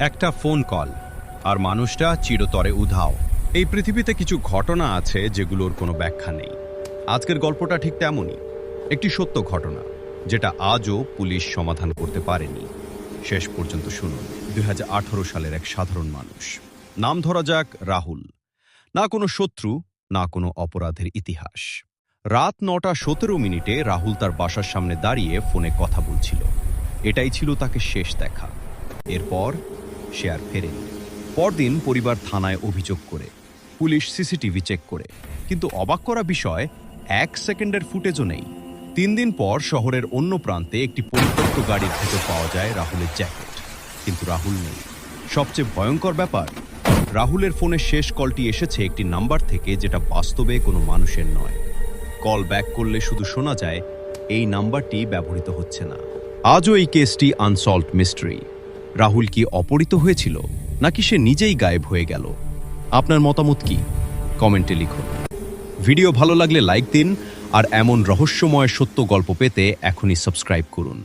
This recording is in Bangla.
একটা ফোন কল আর মানুষটা চিরতরে উধাও। এই পৃথিবীতে কিছু ঘটনা আছে যেগুলোর কোনো ব্যাখ্যা নেই। আজকের গল্পটা ঠিক তেমনই। একটি সত্য ঘটনা, যেটা আজও পুলিশ সমাধান করতে পারেনি। শেষ পর্যন্ত শুনুন দুই হাজার আঠারো সালের এক সাধারণ মানুষ। নাম ধরা যাক রাহুল। না কোনো শত্রু, না কোনো অপরাধের ইতিহাস। রাত নটা সতেরো মিনিটে রাহুল তার বাসার সামনে দাঁড়িয়ে ফোনে কথা বলছিল। এটাই ছিল তাকে শেষ দেখা। এরপর সে আর ফেরেনি পরদিন পরিবার থানায় অভিযোগ করে, পুলিশ সিসিটিভি চেক করে। কিন্তু অবাক করা বিষয়, এক সেকেন্ডের ফুটেজও নেই। তিন দিন পর শহরের অন্য প্রান্তে একটি পরিত্যক্ত গাড়ির ভেতর পাওয়া যায় রাহুলের জ্যাকেট। কিন্তু রাহুল নেই। সবচেয়ে ভয়ঙ্কর ব্যাপার, রাহুলের ফোনের শেষ কলটি এসেছে একটি নাম্বার থেকে যেটা বাস্তবে কোনো মানুষের নয়। কল ব্যাক করলে শুধু শোনা যায়, এই নাম্বারটি ব্যবহৃত হচ্ছে না। আজও এই কেসটি আনসলভ মিস্ট্রি। রাহুল কি অপহৃত হয়েছিল, নাকি সে নিজেই গায়েব হয়ে গেল? আপনার মতামত কি? কমেন্টে লিখুন। ভিডিও ভালো লাগলে লাইক দিন, আর এমন রহস্যময় সত্য গল্প পেতে এখনই সাবস্ক্রাইব করুন।